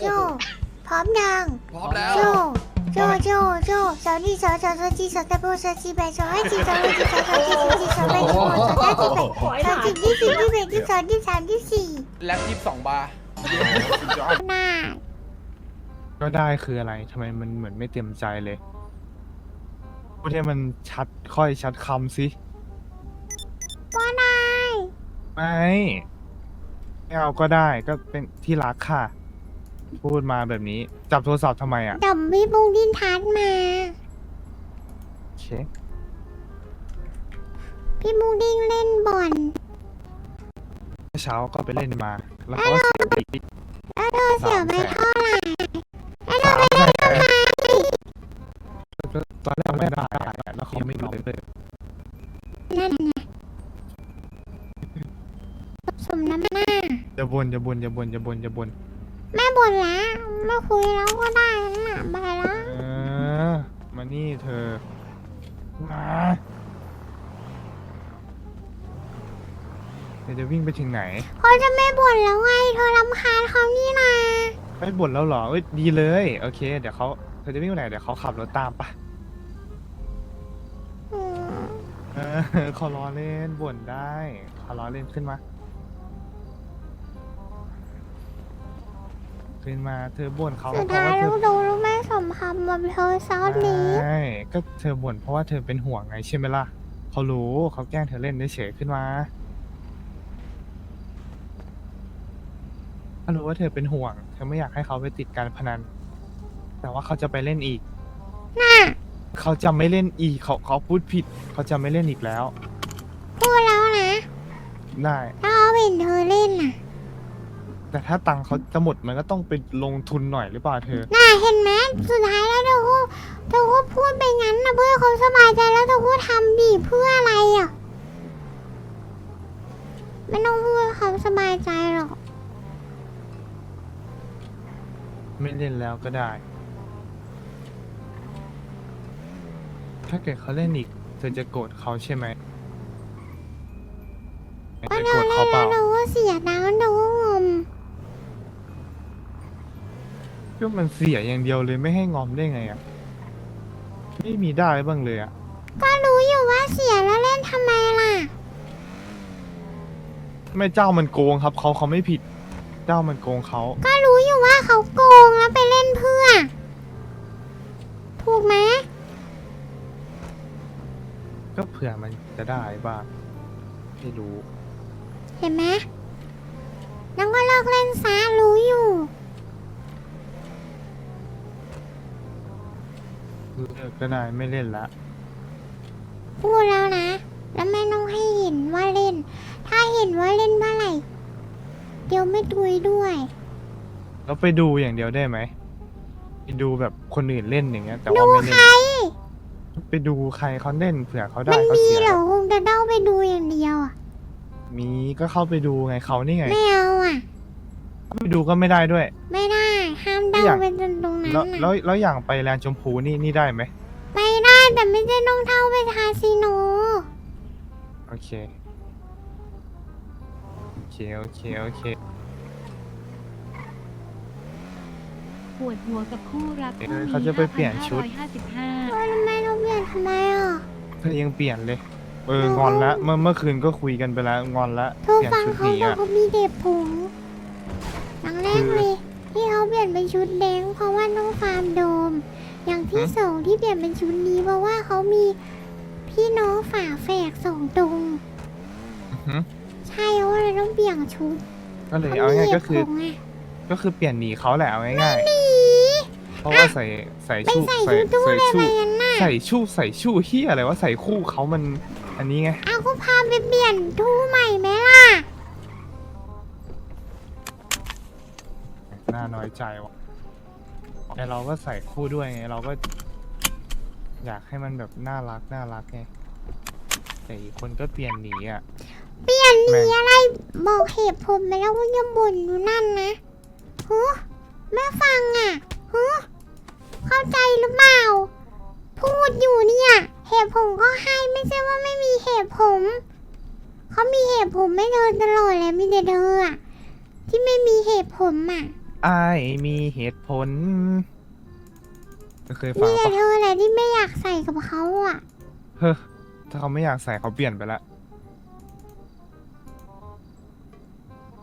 โจ พร้อมยังพร้อมแล้ว โจ โจ โจ โจสาวนี่สาวสาวสาวจีสาวตะโบสาวจีแบสาวให้จีสาวให้จีสาวสาวจีสาวจีสาวแบสาวสาวจีแบสาวจีที่สี่ที่แบที่สองที่สามที่สี่แล็บยี่สิบสองบาร์หน้าก็ได้คืออะไรทำไมมันเหมือนไม่เต็มใจเลยพูดให้มันชัดค่อยชัดคำสิก็ได้ไม่ไม่เอาก็ได้ก็เป็นที่รักค่ะ พูดมาแบบนี้ จับโทรศัพท์ทำไมอะดับวิบุงดินทัดมา เช็คพี่บุงดิ้งเล่นบ่อนเมื่อเช้าก็ไปเล่นมา แล้วก็เสียไปอีกแล้วเธอเสียไปเท่าไหร่แล้วเธอสามไปแสเล่นทำไมนตอนแรกไม่ได้แล้วเขายังไม่รู้เลยนั่นไงสมน้ำหน้าอย่าบนอย่าบนอย่าบนอย่าบนอย่าบนแม่ บ่นแล้ว ไม่คุยแล้วก็ได้นะไปแล้วเออมานี่เธอมาเดี๋ยวจะวิ่งไปถึงไหนเขาจะไม่บ่นแล้วไงเธอรำคาญเขานี่นะไม่บ่นแล้วเหรอเอ้ยดีเลย โอเค เดี๋ยวเขาเธอจะวิ่งไปไหนเดี๋ยวเขาขับรถตามปะอืมเออเขาล้อเล่นบ่นได้เขาล้อเล่นขึ้นมา ขึ้นมาเธอบ่นเขาสุดเพราะท้ายว่าเธลูอกดูลูกแม่สมคำแบบเธอซอสนี้ใช่ก็เธอบ่นเพราะว่าเธอเป็นห่วงไงใช่ไหมล่ะเขารู้เขาแกล้งเธอเล่นเฉยๆขึ้นมาเขารู้ว่าเธอเป็นห่วง เธอไม่อยากให้เขาไปติดการพนัน แต่ว่าเขาจะไปเล่นอีก น่ะเขาจะไม่เล่นอีกเขาเขาพูดผิด เขาจะไม่เล่นอีกแล้ว พูดแล้วนะได้ถ้าเขาเห็นเธอเล่นน่ะ แต่ถ้าตังค์เขาจะหมดมันก็ต้องไปลงทุนหน่อยหรือเปล่าเธอ น่ะเห็นไหมสุดท้ายแล้วเธอก็เธอก็พูดไปงั้นนะเพื่อเขาสบายใจแล้วเธอก็ทำดิเพื่ออะไรอะไม่ต้องพูดให้เขาสบายใจหรอก ไม่เล่นแล้วก็ได้ ถ้าเกิดเขาเล่นอีก เธอจะโกรธเขาใช่ไหมก็จะเธโกรอธเล่เขานเปแล้ล่า วเธอก็เสียดังค์เธอก็ ก็มันเสียอย่างเดียวเลยไม่ให้งอมได้ไงอะ ไม่มีได้บ้างเลยอะ ก็รู้อยู่ว่าเสียแล้วเล่นทำไมล่ะ ไม่เจ้ามันโกงครับเขาเขาไม่ผิด เจ้ามันโกงเขาก็รู้อยู่ว่าเขาโกงแล้วไปเล่นเพื่อ ถูกไหมก็เผื่อมันจะได้บ้างไม่รู้ เห็นไหมน้องก็เลิกเล่นซะรู้อยู่ เลิกก็ได้ไม่เล่นละ พูดแล้วนะ แล้วไม่ต้องให้เห็นว่าเล่น ถ้าเห็นว่าเล่นเมื่อไหร่ เดี๋ยวไม่ดุยด้วย แล้วไปดูอย่างเดียวได้ไหมไปดูแบบคนอื่นเล่นอย่างเงี้ย แต่ดูว่าไม่ใคเล่ร นไปดูใครเขาเล่นเผื่อเขาได้มันเขามีเสียเหรอคงจะเด้าไปดูอย่างเดียวอะ มีก็เข้าไปดูไงเขานี่ไงไม่เอาอะ เข้าไปดูก็ไม่ได้ด้วย ไม่ได้ ห้ามไม่เด้าอยาก ไปจนตรงนั้น แล้วน่ะแล้วแล้วอย่างไปแลนด์ชมพูนี่นี่ได้ไหมไปได้แต่ไม่ใช่ต้องเท่าไปคาสิโน โอเคโอเคโอเคโอเคปวดหัวกับคู่รักเอคู่อนี้เขาจะไปเปลี่ยนชุด5,555ว่าทำไมต้องเปลี่ยนทำไมอะเธอยังเปลี่ยนเลย เอองอนละเมื่อเมื่อคืนก็คุยกันไปแล้วงอนละเธอเปลี่ยนฟังชุดเขานี้บอกอะเขามีเด็บผงครั้งแรกคือเลยที่ เขาเปลี่ยนเป็นชุดแดงเพราะว่าต้องฟาร์มโดม อย่างที่ฮะสองที่เปลี่ยนเป็นชุดนี้เพราะว่าเขามีพี่น้องฝาแฝดสองตรงอือหือใช่เพราะว่าเราต้องเปลี่ยนชุดก็เลยเขาเอามีง่ายเหๆก็ตุคือผลไงก็คือเปลี่ยนหนีเขาแหละเอาง่ายหนีๆเพราะว่าใส่ใส่ไปชู่ใส่ใส่ชุดตู้ใส่ได้ไหมชู่งั้นน่ะใส่ชู่ใส่ชู่เฮียอะไรว่าใส่คู่เขามันอันนี้ไงเอาก็พาไปเปลี่ยนทูใหม่ไหมล่ะ น่าน้อยใจว่ะแต่เราก็ใส่คู่ด้วยไงเราก็ อยากให้มันแบบน่ารักน่ารักไงแต่อีกคนก็เปลี่ยนหนีอะ เปลี่ยนหนีอะไรบอกเหตุผลไปแล้วว่ายังบ่นอยู่นั่นนะฮึไม่ฟังอะฮึเข้าใจหรือเปล่า พูดอยู่เนี่ย เหตุผลก็ให้ไม่ใช่ว่าไม่มีเหตุผลเขามีเหตุผลไม่เธอตลอดแหละมีแต่เธออะที่ไม่มีเหตุผลอะ อายมีเหตุผลเคยฟัมีงแต่ปะเธอแหละที่ไม่อยากใส่กับเขาอะ เฮ้อถ้าเขาไม่อยากใส่เขาเปลี่ยนไปละ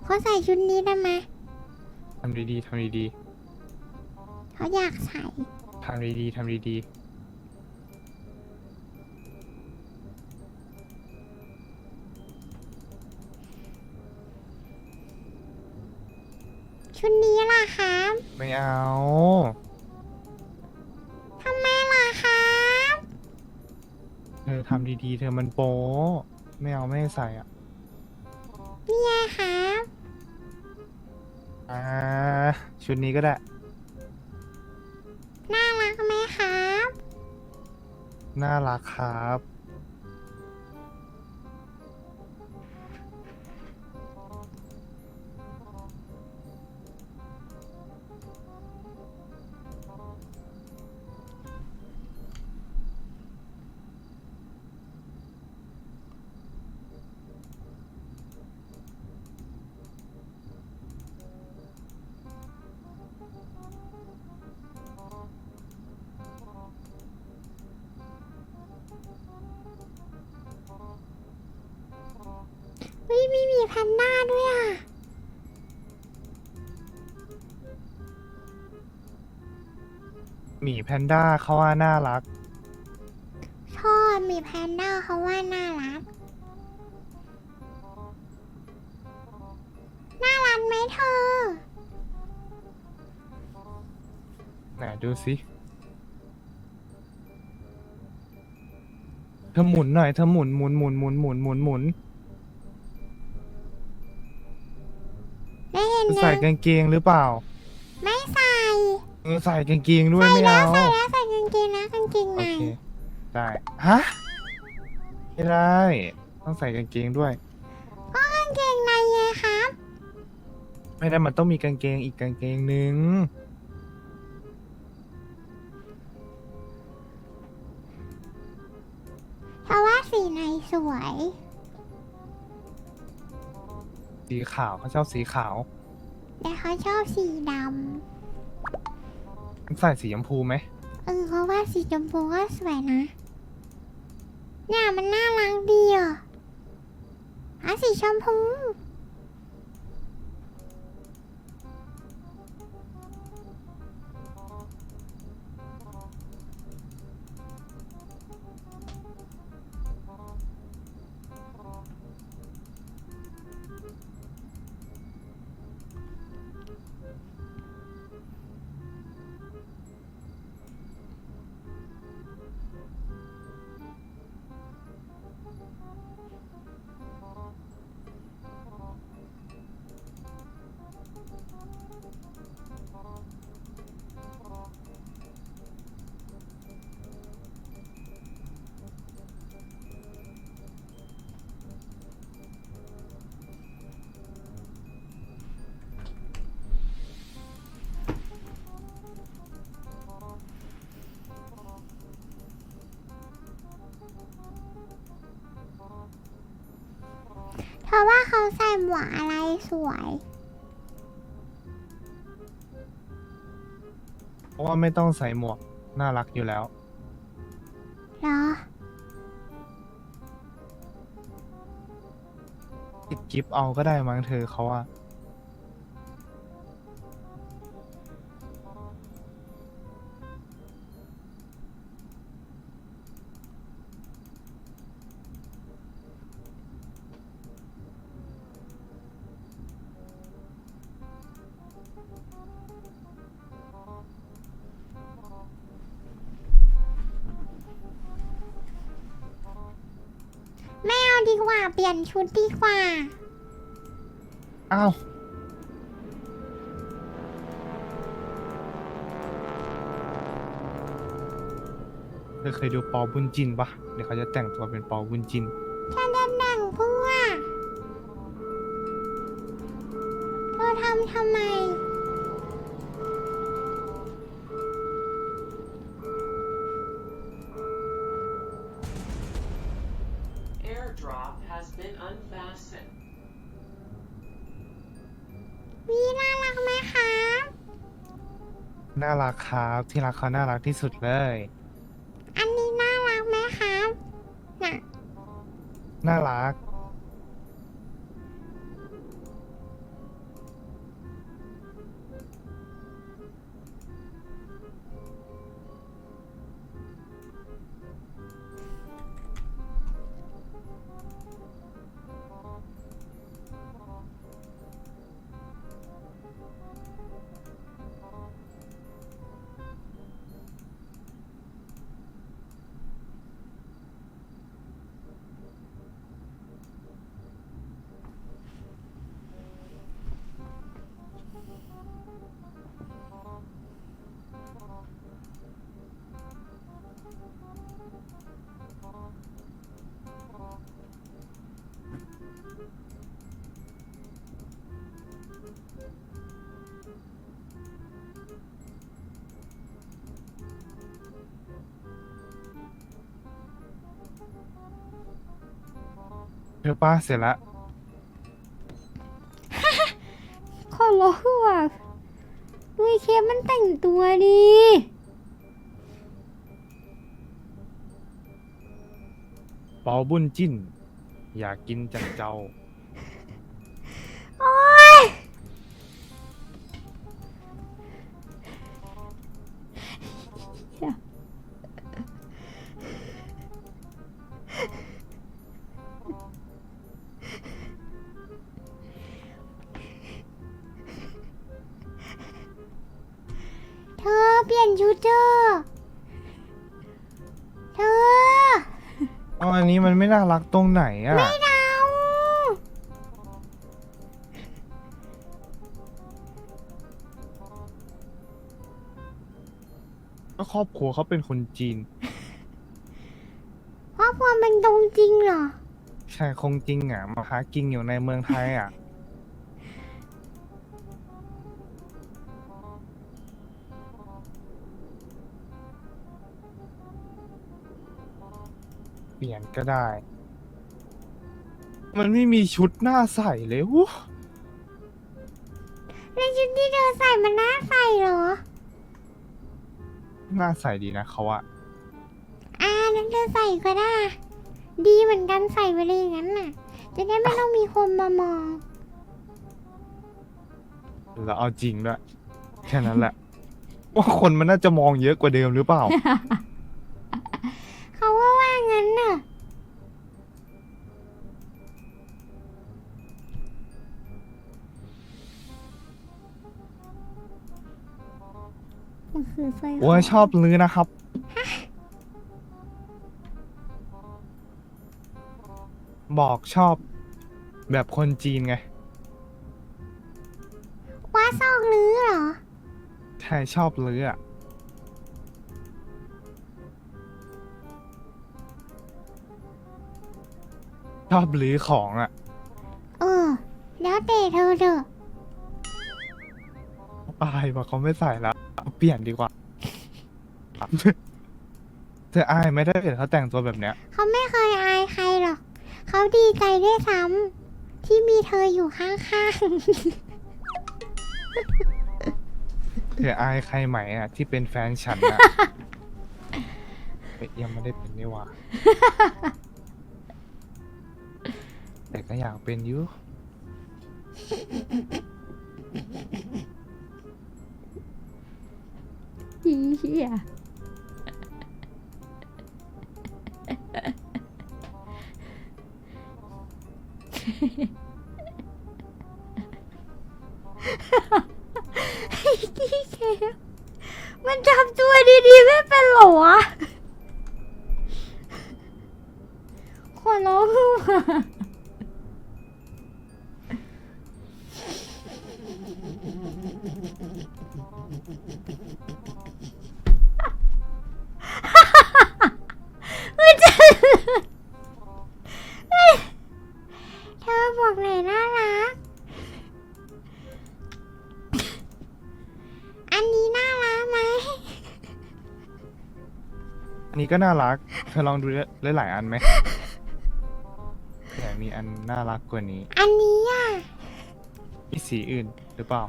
เขาใส่ชุดนี้ได้ไหมทำดีๆ ทำดีเขาอยากใส่ ๆ ทำดีๆ ทำดี ชุดนี้ล่ะครับๆไม่เอาทำไมล่ะครับเธอทำดีๆ เธอมันโป๊ไม่เอาไม่ให้ใส่อะนี่ไงครับอ่าชุดนี้ก็ได้ น่ารักไหมครับ น่ารักครับ นด้าเขาว่าน่ารัก ชอบหมีแพนด้าเขาว่าน่ารัก น่ารักไหมเธอ ไหนดูสิเธอหมุนหน่อยเธอหมุนหมุนหมุนหมุนหมุนหมุนหมุนได้เห็นใส่ยังกางเกงหรือเปล่าไม่ใส่ เออใส่กางเกงด้วยใส่ไม่แล้วเอาใส่แล้วใส่กางเกงนะกางเกงโอในเคได้ฮะไม่ได้ ต้องใส่กางเกงด้วย ก็กางเกงในไงครับไม่ได้มันต้องมีกางเกงอีกกางเกงหนึ่งเพราะว่าสีในสวย สีขาวเขาชอบสีขาว แต่เขาชอบสีด ใส่สีชมพูไหมเออเขาว่าสีชมพูก็สวยนะ เนี่ยมันน่ารักดีอะอะสีชมพู ราะว่าเขาใส่หมวกอะไรสวย เพราะว่าไม่ต้องใส่หมวกน่ารักอยู่แล้ว เหรอ ติดกิฟเอาก็ได้มั้งเธอเขาว่าไม่เอา ดีกว่า เปลี่ยนชุดดีกว่า อ้าว เธอเคยดูปอบุญจินปะเดี๋ยวเขาจะแต่งตัวเป็นปอบุญจิน ฉันจะแต่งพื่อเธอทำทำไม has been unfastened. วีน่ารักไหมครับน่ารักครับที่รักเขาน่ารักที่สุดเลย อันนี้น่ารักไหมครับน่ะ น่ารัก เธอป้าเสร็จละขอร้องว่ะดูไอ้เคสมันแต่งตัวดี เปาบุญจิ้น อยากกินจังเจ้า นนี้มันไม่น่ารักตรงไหนอะ ไม่เอาก็ครอบครัวเขาเป็นคนจีนครอบครัวมันตรงจริงเหรอ ใช่คงจริงอะมาหากินอยู่ในเมืองไทยอะ ปลี่ยนก็ได้ มันไม่มีชุดหน้าใส่เลยวู้แล้วชุดที่เธอใส่มันน่าใส่เหรอ หน้าใส่ดีนะเขาอะอ่านั้นเธอใส่ก็ได้ ดีเหมือนกันใส่ไปเลยอย่างนั้นน่ะ จะได้ไม่ต้องมีคนมามอง แล้วเอาจริงด้วยแค่นั้นแหละ ว่าคนมันน่าจะมองเยอะกว่าเดิมหรือเปล่าเขาว่าว่างั้ นน่ะ มันคือสร้อยคโอ้ยชอบลือนะครับ บอกชอบ แบบคนจีนไง ว่าซอกลือเหรอ ใช่ชอบลืออะ ชอบลือของอะเออ แล้วแต่เธอเถอะตายว่าเขาไม่ใส่แล้วเอาเปลี่ยนดีกว่า เธออายไหม่ได้เห็นเขาแต่งตัวแบบเนี้ย เขาไม่เคยอายใครหรอก เขาดีใจด้วยซ้ำที่มีเธออยู่ข้างเธออายใครไหมอะที่เป็นแฟนฉันอะเอ๊ะยังไม่ได้เป็นนี่หว่า แต่ก็อยากเป็นอยุๆอีเหี้ย ก็น่ารัก เธอลองดูหลายๆอันไหมแต่มีอันน่ารักกว่านี้อันนี้อะ มีสีอื่นหรือเปล่า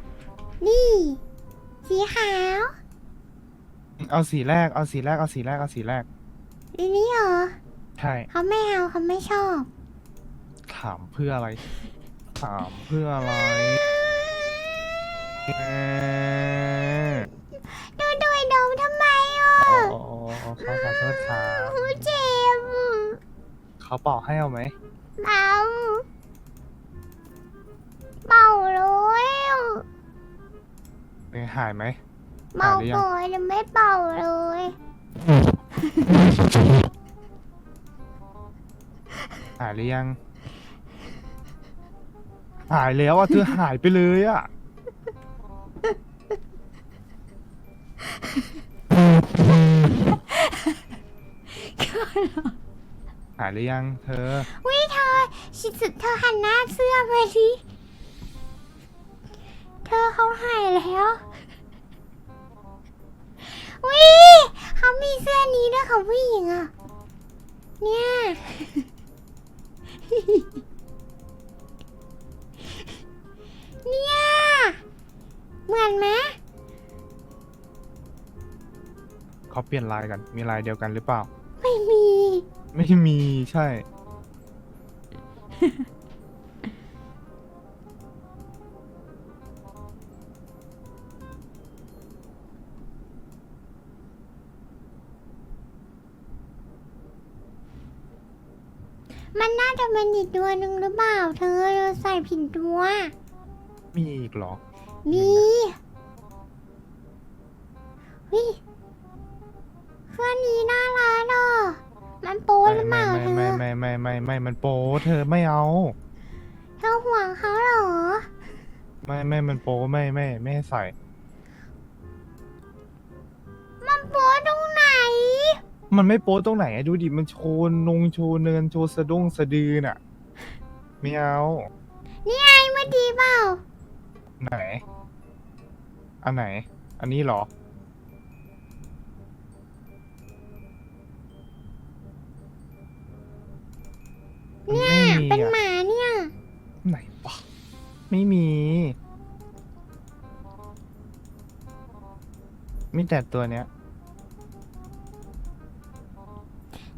นี่ สีขาว เอาสีแรก เอาสีแรก เอาสีแรก เอาสีแรก อันนี้เหรอใช่ เขาไม่เอาเขาไม่ชอบ ถามเพื่ออะไร ถามเพื่ออะไร เขาเป่าให้เอาไหมเบาเบาเลยเป็นไงหายไหมเบาหายหรือยังก่อนยังไม่เบาเลยหายหรือยัง หายแล้วอะเธอหายไปเลยอะหายหรือยัง เธอ วิเธอ ชิสุดเธอหันหน้าเสื้อมาสิเธอเขาหายแล้ววิเขามีเสื้อนี้ด้วยของผู้หญิงอะ เนี่ย เนี่ย เหมือนไหมเขาเปลี่ยนลายกัน มีลายเดียวกันหรือเปล่า ไม่มี ไม่มีใช่ มันน่าจะเป็นอีกตัวหนึ่งหรือเปล่า เธอเราใส่ผิดตัว มีอีกเหรอ มี ม่ไม่ไม่มันโป๊เธอไม่เอา เธอห่วงเขาเหรอ ไม่ไม่มันโป๊ไม่ไม่ไม่ให้ใส่ มันโป๊ตรงไหน มันไม่โป๊ตรงไหนอะดูดิมันโชว์นงโชว์เนินโชว์สะดุ้งสะดือน่ะไม่เอานี่ไงเมื่อดีเปล่าไหน อันไหน อันนี้เหรอ ไม่มี มีแต่ตัวเนี้ย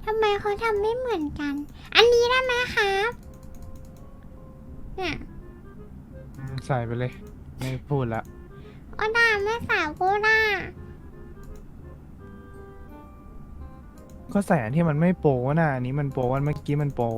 ทำไมเขาทำไม่เหมือนกัน อันนี้ได้ไหมครับ เนี่ย อืมใส่ไปเลย ไม่พูดละ โอดาไม่สาวโกดาก็ใส่อันที่มันไม่โป๊น่ะอันนี้มันโป๊อันเมื่อกี้มันโป๊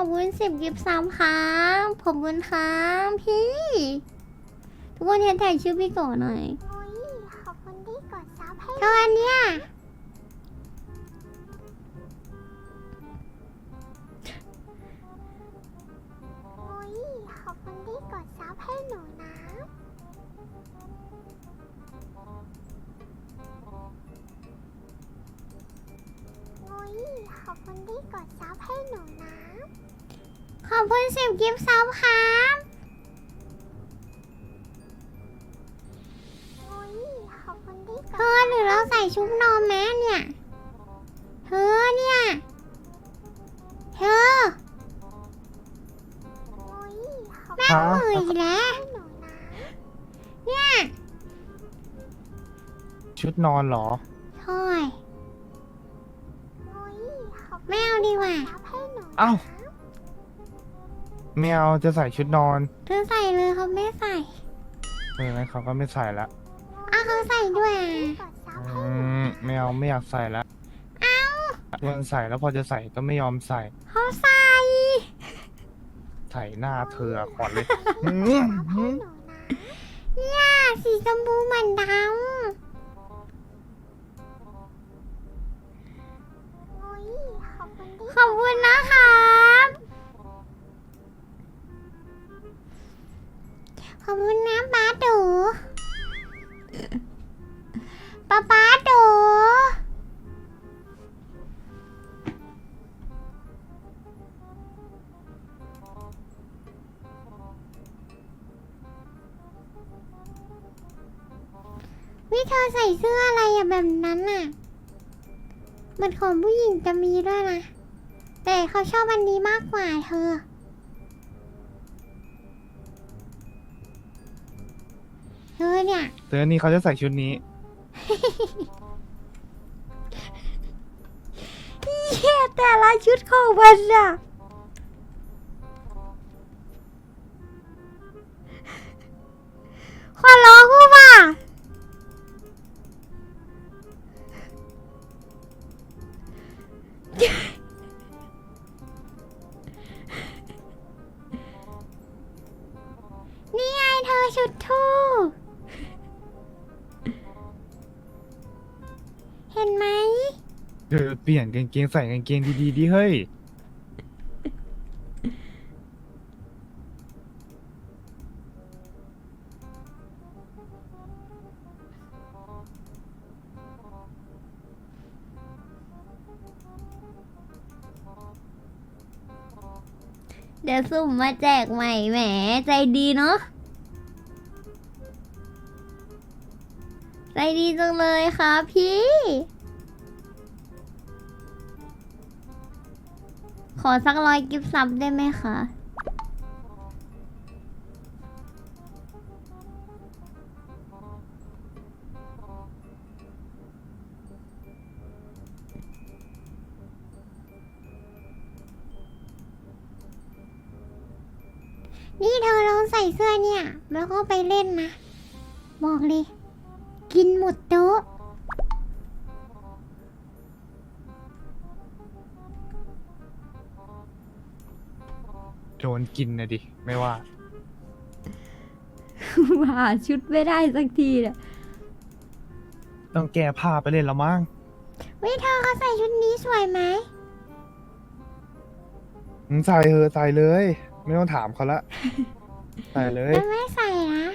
อบคุณสิบกิฟต์ซ้ำครับขอบคุณครับพี่ ทุกคนแฮชแท็กชื่อพี่ก่อนหน่อย เนี่ย เธอเนี่ย เธอโอ้ยขอบแม่ฮะเหนื่อยอีกแล้วให้หนูนะเนี่ย ชุดนอนเหรอใช่โอ้ยขอบคุณไม่เอาดีกว่าซับให้หนูนะเอ้าไม่เอาจะใส่ชุดนอนเธอใส่เลยเขาไม่ใส่ เอองั้นเขาก็ไม่ใส่ละอะเขาใส่ด้วยอะกดซับอืให้หนูม ไม่เอาไม่อยากใส่ละเอ้าวันใส่แล้วพอจะใส่ก็ไม่ยอมใส่เขาใส่ใส่หน้าเธอก่อนเลยให้หนูนะเนี่ยสีชมพูเหมือนดโอ้ยขอบคุณที่ำขอบคุณนะครั แบบนั้นอะเหมือนของผู้หญิงจะมีด้วยนะ แต่เขาชอบอันนี้มากกว่าเธอ เธอเนี่ยเตือนนี่เขาจะใส่ชุดนี้ เหี้ยแต่ละชุดของมันอะ ลี่ยนกางเกงใส่กางเกงดีๆดิเฮ้ย เดี๋ยวสุ่มมาแจกใหม่แหมใจดีเนาะใจดีจังเลยครับพี่ ขอสักร้อยกิฟต์ซับได้ไหมคะนี่เธอลองใส่เสื้อเนี่ย แล้วก็ไปเล่นนะ บอกเลย กินหมดโต๊ะ โดนกินนะดิ ไม่ว่า หาชุดไม่ได้สักทีเนี่ยต้องแก้ผ้าไปเล่นแล้วมั้งเฮ้ยเธอเขาใส่ชุดนี้สวยไหมมึงใส่เธอะใส่เลย ไม่ต้องถามเขาละ ใส่เลยแต่ไม่ใส่นะ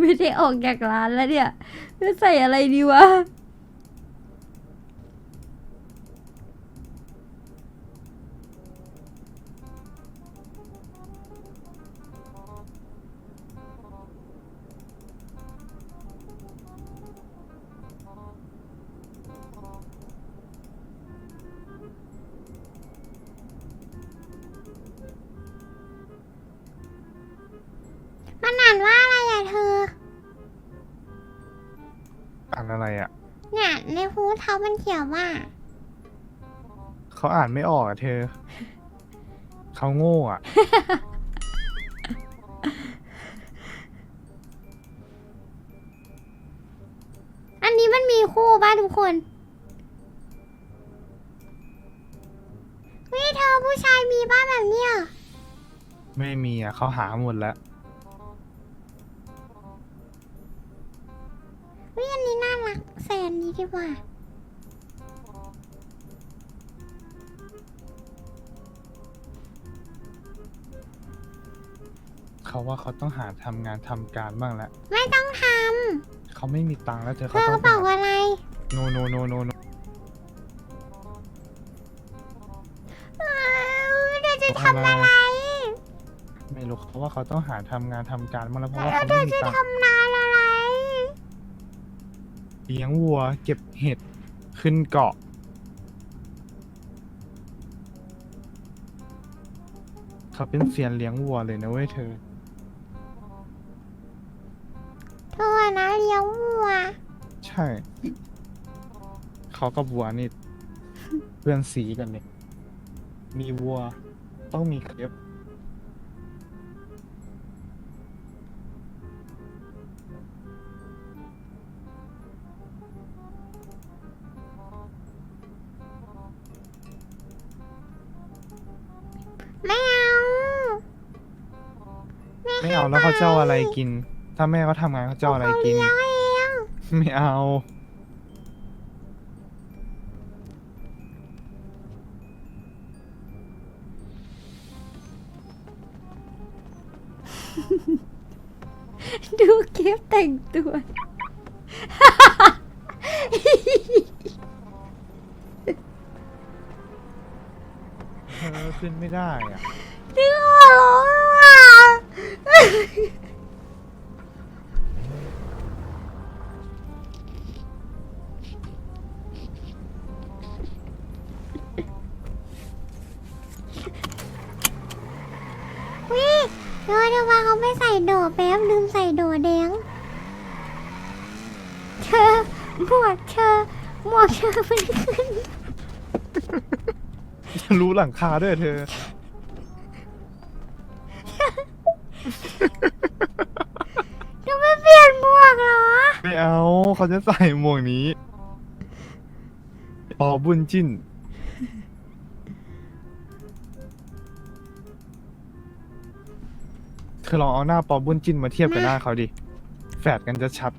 ไม่ได้ออกจากร้านแล้วเนี่ยจะใส่อะไรดีวะ ว่า เขาอ่านไม่ออกอะเธอ เขาโง่อะอันนี้มันมีคู่ป่ะทุกคนเฮ้ยเธอผู้ชายมีบ้าแบบเนี้ยไม่มีอะเขาหาหมดแล้วเฮ้ยอันนี้น่ารักใส่อันนี้ดีกว่า เขาว่าเขาต้องหาทำงานทำการบ้างแล้วไม่ต้องทเขาไม่มีตังค์แล้วเธอำเธเขาอต้องบอกอะไร โนโนโนโนโนเอ้ยเธอจะทำอะไร ไม่รู้เขาว่าเขาต้องหาทำงานทำการบ้างแล้วเพราะว่าแล้วเขาเธไม่อมีจะตังค์ทำนานอะไร เลี้ยงวัว เก็บเห็ดขึ้นเกาะ เขาเป็นเซียนเลี้ยงวัวเลยนะเว้ยเธอ ใช่ เขากับวัวนี่ เพื่อนสีกันเลยมีวัว ต้องมีเครปไม่เอาไม่เอาแล้วเขาจะเอาอะไรกิน ถ้าแม่เขาทำงานเขาจะเอาอะไรกินเลี้ยงเอง ไม่เอา ดูเก็บแต่งตัวเธอขึ้นไม่ได้อะ นึกออกอะ โดดแป๊บลืมใส่โดดแดง เธอหมวกเธอหมวกเธอมันขึ้น รู้หลังคาด้วยเธอเธอไม่เปลี่ยนหมวกเหรอ ไม่เอาเขาจะใส่หมวกนี้ปอบุญจิ้น เธอลองเอาหน้าปอบุญจิ้นมาเทียบกับหน้าเขาดิ แฝดกันจะชัด